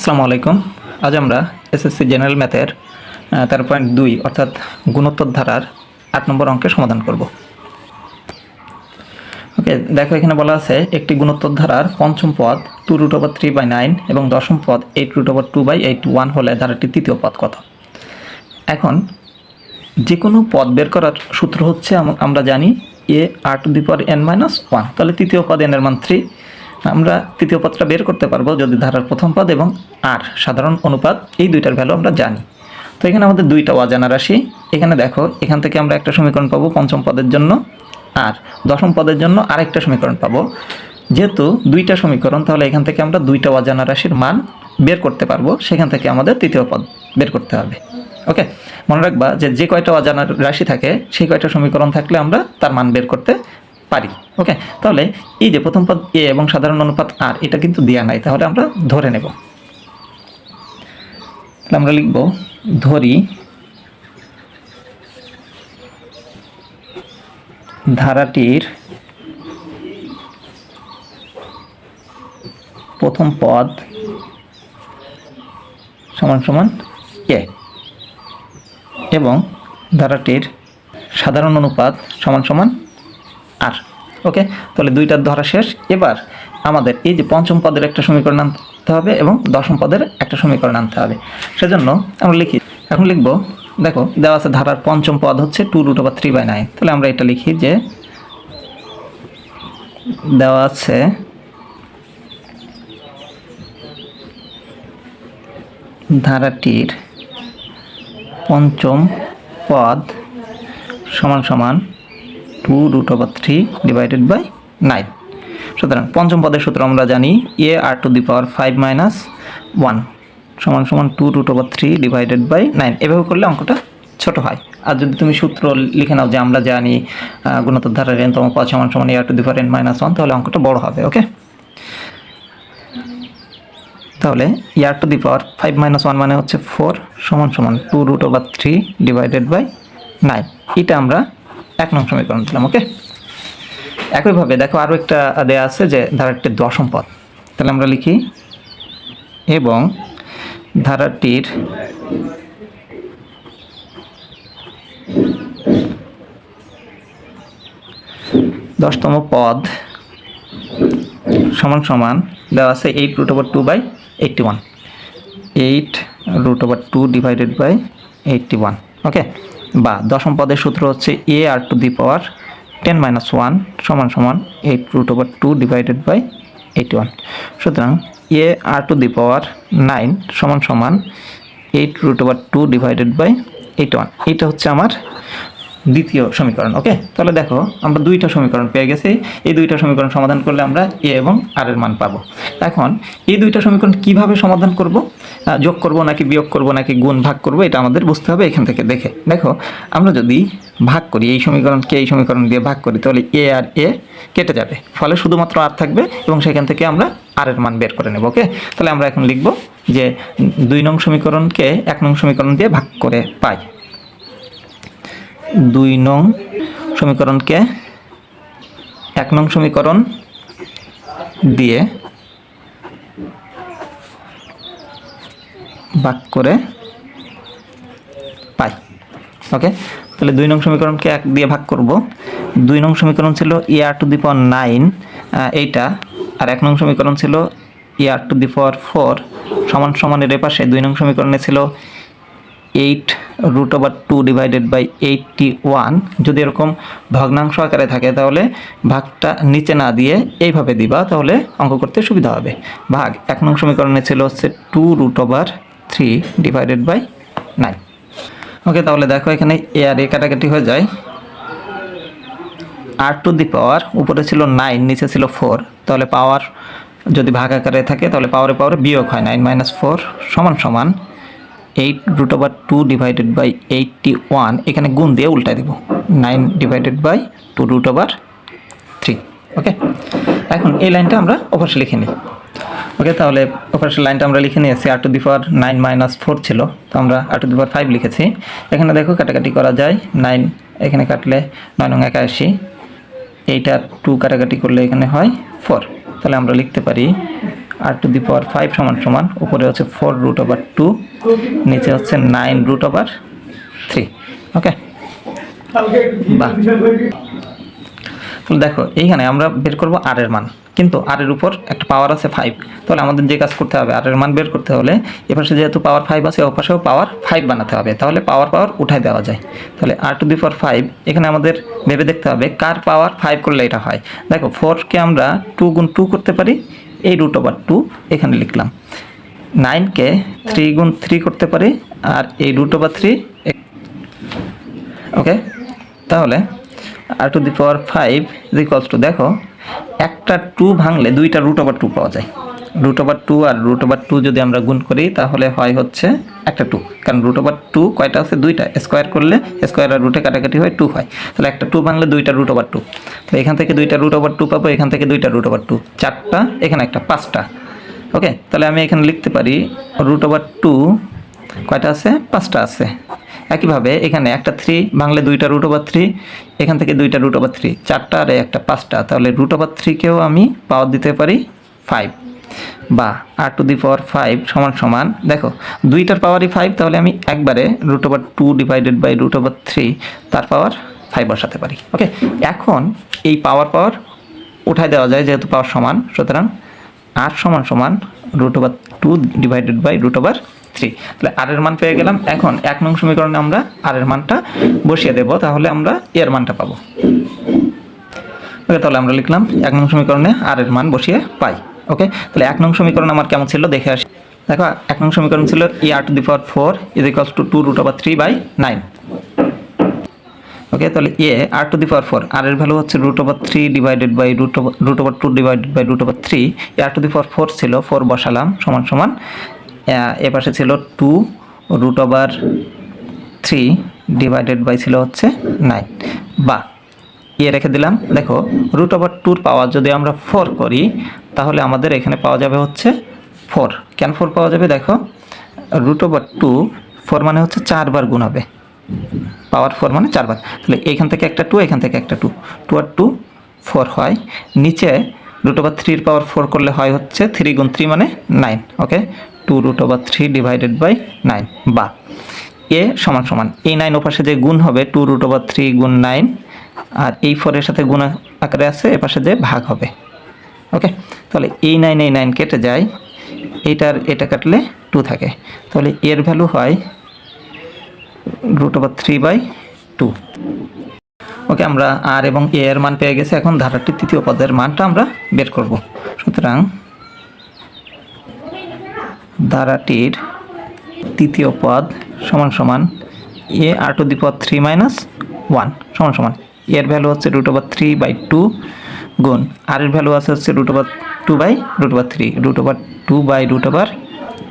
আসসালামু আলাইকুম। আজ আমরা এসএসসি জেনারেল ম্যাথের তেরো পয়েন্ট দুই, অর্থাৎ গুণোত্তর ধারার আট নম্বর অঙ্কের সমাধান করব। ওকে দেখো এখানে বলা আছে একটি গুণোত্তর ধারার পঞ্চম পদ two root over three by nine এবং দশম পদ eight root over two by eight one হলে ধারাটির তৃতীয় পদ কত? এখন যে কোনো পদ বের করার সূত্র হচ্ছে আম- আমরা জানি a r to the power n minus one তাহলে তৃতীয় পদ এন এর মান থ্রি আমরা তৃতীয় পদটা বের করতে পারব যদি ধারার প্রথম পদ এবং আর সাধারণ অনুপাত, এই দুইটার ভ্যালু আমরা জানি। তো এখানে আমাদের দুইটা অজানা রাশি। এখানে দেখো, এখান থেকে আমরা একটা সমীকরণ পাবো পঞ্চম পদের জন্য আর দশম পদের জন্য আরেকটা সমীকরণ পাবো। যেহেতু দুইটা সমীকরণ, তাহলে এখান থেকে আমরা দুইটা অজানা রাশির মান বের করতে পারব। সেখান থেকে আমাদের তৃতীয় পদ বের করতে হবে। ওকে? মনে রাখবা যে যে কয়টা অজানা রাশি থাকে, সেই কয়টা সমীকরণ থাকলে আমরা তার মান বের করতে পারি ওকে তাহলে এই যে প্রথম পদ এ এবং সাধারণ অনুপাত আর এটা কিন্তু দেওয়া নাই, তাহলে আমরা ধরে নেব। তাহলে আমরা লিখব, ধরি ধারাটির প্রথম পদ সমান সমান এ এবং ধারাটির সাধারণ অনুপাত সমান সমান আর ওকে তাহলে দুইটার ধরা শেষ। এবার আমাদের এই যে পঞ্চম পদের একটা সমীকরণ আনতে হবে এবং দশম পদের একটা সমীকরণ আনতে হবে। সেজন্য আমরা লিখি, এখন লিখব, দেখো, দেওয়া আছে ধারার পঞ্চম পদ হচ্ছে two root over three by nine তাহলে আমরা এটা লিখি যে দেওয়া আছে ধারাটির পঞ্চম পদ সমান সমান two root over three divided by nine. সুতরাং পঞ্চম পদের সূত্র আমরা জানি a r to the power five minus one সমান সমান two root over three divided by nine. এভাবে করলে অঙ্কটা ছোট হয়। আর যদি তুমি সূত্র লিখে নাও যে আমরা জানি গুণোত্তর ধারার এনতম পদ সমান সমান a r to the power n minus one তাহলে অঙ্কটা বড় হবে ওকে তাহলে r to the power five minus one মানে হচ্ছে ফোর সমান সমান two root over three divided by nine এটা আমরা এক নং সমীকরণ দিলাম ওকে একইভাবে দেখো আরও একটা দেয়া আছে যে ধারাটির দশম পদ তাহলে আমরা লিখি, এবং ধারাটির দশতম পদ সমান সমান দেওয়া আছে eight root over two by eighty one eight root over two divided by eighty one okay বা দশম পদের সূত্র হচ্ছে a r to the power ten minus one সমান সমান eight root over two divided by eight one সুতরাং a r to the power nine সমান সমান eight root over two divided by eight one এটা হচ্ছে আমার দ্বিতীয় সমীকরণ ওকে তাহলে দেখো, আমরা দুইটা সমীকরণ পেয়ে গেছি। এই দুইটা সমীকরণ সমাধান করলে আমরা এ এবং আর এর মান পাবো। এখন, এই দুইটা সমীকরণ কীভাবে সমাধান করব? যোগ করব নাকি বিয়োগ করব নাকি গুণ ভাগ করব, এটা আমাদের বুঝতে হবে, এখান থেকে দেখে। দেখো, আমরা যদি ভাগ করি, এই সমীকরণকে এই সমীকরণ দিয়ে ভাগ করি, তাহলে এ আর এ কেটে যাবে। ফলে শুধুমাত্র আর থাকবে এবং সেখান থেকে আমরা আর এর মান বের করে নেব ওকে তাহলে আমরা এখন লিখব যে দুই নং সমীকরণকে এক নং সমীকরণ দিয়ে ভাগ করে পাই। দুই নং সমীকরণকে এক নং সমীকরণ দিয়ে ভাগ করে পাই। ওকে? তাহলে দুই নং সমীকরণকে এক দিয়ে ভাগ করব। দুই নং সমীকরণ ছিল ই r to the power nine এইটা। আর এক নং সমীকরণ ছিল ই r to the power four সমান সমানের এপাশে। দুই নং সমীকরণে ছিল eight root over two divided by eighty one যদি এরকম ভগ্নাংশ আকারে থাকে, তাহলে ভাগটা নিচে না দিয়ে এইভাবে দিবা, তাহলে অঙ্ক করতে সুবিধা হবে। ভাগ এক নং সমীকরণে ছিল হচ্ছে two root over three divided by nine okay তাহলে দেখো এখানে এ আর এ কাটাকাটি হয়ে যায়। আর টু দি পাওয়ার উপরে ছিল নাইন নিচে ছিল ফোর তাহলে পাওয়ার যদি ভাগ আকারে থাকে, তাহলে পাওয়ারে পাওয়ারে বিয়োগ হয় নাইন মাইনাস ফোর সমান সমান eight root over two divided by eighty one এখানে গুণ দিয়ে উল্টায় দেব। Nine divided by two root over three okay এখন এই লাইনটা আমরা অবশ্যই লিখে নিই। ওকে তাহলে অপারেশন লাইনটা আমরা লিখে নিয়েছি r to the power nine minus four ছিল, তো আমরা আর টু দি পাওয়ার ফাইভ লিখেছি। এখানে দেখো কাটাকাটি করা যায় নাইন এখানে কাটলে নয় নং একাশি, এইটা টু কাটাকাটি করলে এখানে হয় ফোর তাহলে আমরা লিখতে পারি আর টু দি পাওয়ার ফাইভ সমান সমান। উপরে হচ্ছে ফোর রুট ওভার টু, নিচে হচ্ছে nine root over three. Okay? বাহ। তাহলে দেখো, এইখানে আমরা বের করব আর এর মান। কিন্তু আর এর উপর একটা পাওয়ার আছে ফাইভ তাহলে আমাদের যে কাজ করতে হবে, আর এর মান বের করতে হলে এপাশে যেহেতু পাওয়ার ফাইভ আছে, ওপাশেও পাওয়ার ফাইভ বানাতে হবে। তাহলে পাওয়ার পাওয়ার উঠাই দেওয়া যায়। তাহলে r to the power five এখানে আমাদের ভেবে দেখতে হবে কার পাওয়ার ফাইভ করলে এটা হয়। দেখো ফোরকে আমরা টু গুণ টু করতে পারি এই রুট ওভার টু এখানে লিখলাম। নাইনকে থ্রি গুণ থ্রি করতে পারি, আর এই রুট ওভার থ্রি ওকে তাহলে r to the power five equals two দেখো, একটা টু ভাঙলে দুইটা রুট ওভার টু পাওয়া যায়। রুট ওভার টু আর রুট ওভার টু যদি আমরা গুণ করি তাহলে হয় হচ্ছে একটা টু কারণ রুট ওভার টু কয়টা আছে দুইটা স্কোয়ার করলে স্কোয়ার আর রুটে কাটাকাটি হয় টু হয় তাহলে একটা টু ভাঙলে দুইটা রুট ওভার টু তো এখান থেকে দুইটা রুট ওভার টু পাবো এখান থেকে দুইটা রুট ওভার টু চারটা এখানে একটা পাঁচটা ওকে তাহলে আমি এখানে লিখতে পারি রুট ওভার টু কয়টা আছে পাঁচটা আছে একইভাবে এখানে একটা থ্রি বাংলা দুইটা রুট ওভার থ্রি এখান থেকে দুইটা রুট ওভার থ্রি চারটা আর একটা পাঁচটা তাহলে রুট ওভার থ্রিকেও আমি পাওয়ার দিতে পারি ফাইভ বা আর টু দি পাওয়ার ফাইভ সমান সমান, দেখো, দুইটার পাওয়ারই ফাইভ তাহলে আমি একবারে root over two divided by root over three তার পাওয়ার ফাইভ বসাতে পারি ওকে এখন এই পাওয়ার পাওয়ার উঠাই দেওয়া যায় যেহেতু পাওয়ার সমান, সুতরাং আর সমান সমান root over two divided by root over three তাহলে আর এর মান পেয়ে গেলাম, এখন এক নং সমীকরণে আমরা আর এর মানটা বসিয়ে দেবো, তাহলে আমরা এর মানটা পাবো ওকে তাহলে আমরা লিখলাম এক নং সমীকরণে আর এর মান বসিয়ে পাই। ওকে তাহলে এক নং সমীকরণ আমার কেমন ছিল? দেখে আসি। দেখো, এক নং সমীকরণ ছিল a r to the power four is equals to two root over three by nine okay তাহলে a r to the power four আর এর ভ্যালু হচ্ছে root over three divided by root over root over two divided by root over three a r to the power four ছিল four বসালাম, সমান সমান। এ পাশে ছিল two root over three divided by ছিল হচ্ছে নাইন বা এ রেখে দিলাম। দেখো রুট ওভার টুর পাওয়ার যদি আমরা ফোর করি, তাহলে আমাদের এখানে পাওয়া যাবে হচ্ছে ফোর কেন ফোর পাওয়া যাবে? দেখো রুট ওভার টু ফোর মানে হচ্ছে চারবার গুণ হবে। পাওয়ার ফোর মানে চারবার। তাহলে এখান থেকে একটা টু এখান থেকে একটা টু টু আর টু ফোর হয়। নিচে রুট ওভার থ্রির পাওয়ার ফোর করলে হয় হচ্ছে থ্রি গুণ থ্রি মানে nine okay two root over three divided by nine বা। এ সমান সমান। এই নাইন ওপাশে যে গুণ হবে টু রুট ওভার থ্রি গুণ নাইন আর এই ফোরের সাথে গুণ আকারে আছে এপাশে যে ভাগ হবে। ওকে? তাহলে এই নাইন এই নাইন কেটে যায়। এইটার, এটা কাটলে টু থাকে। তাহলে এর ভ্যালু হয় root over three by two okay, আমরা আর এবং এ এর মান পেয়ে গেছে। এখন ধারাটির তৃতীয় পদের মানটা আমরা বের করব। সুতরাং ধারাটির তৃতীয় পদ সমান সমান a r to the power three minus one সমান সমান। এর ভ্যালু হচ্ছে root over three by two গুণ আর এর ভ্যালু আছে হচ্ছে root over two by root over three root over two by root over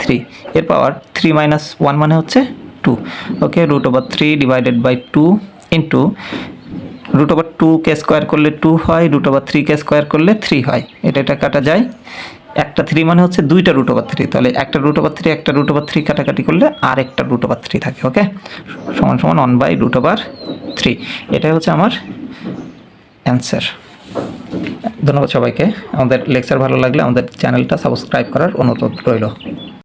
three এর পাওয়ার থ্রি মাইনাস ওয়ান মানে হচ্ছে two okay root over three divided by two into root over two K square করলে two হয় root over three কে square করলে three হয় এটা এটা কাটা যায় একটা থ্রি মানে হচ্ছে দুইটা রুট ওভার থ্রি তাহলে একটা রুট ওভার থ্রি একটা রুট ওভার থ্রি কাটাকাটি করলে আর একটা রুট ওভার থ্রি থাকে ওকে সমান সমান one by root over three এটাই হচ্ছে আমার অ্যান্সার ধন্যবাদ সবাইকে। আমাদের লেকচার ভালো লাগলে আমাদের চ্যানেলটা সাবস্ক্রাইব করার অনুরোধ রইল।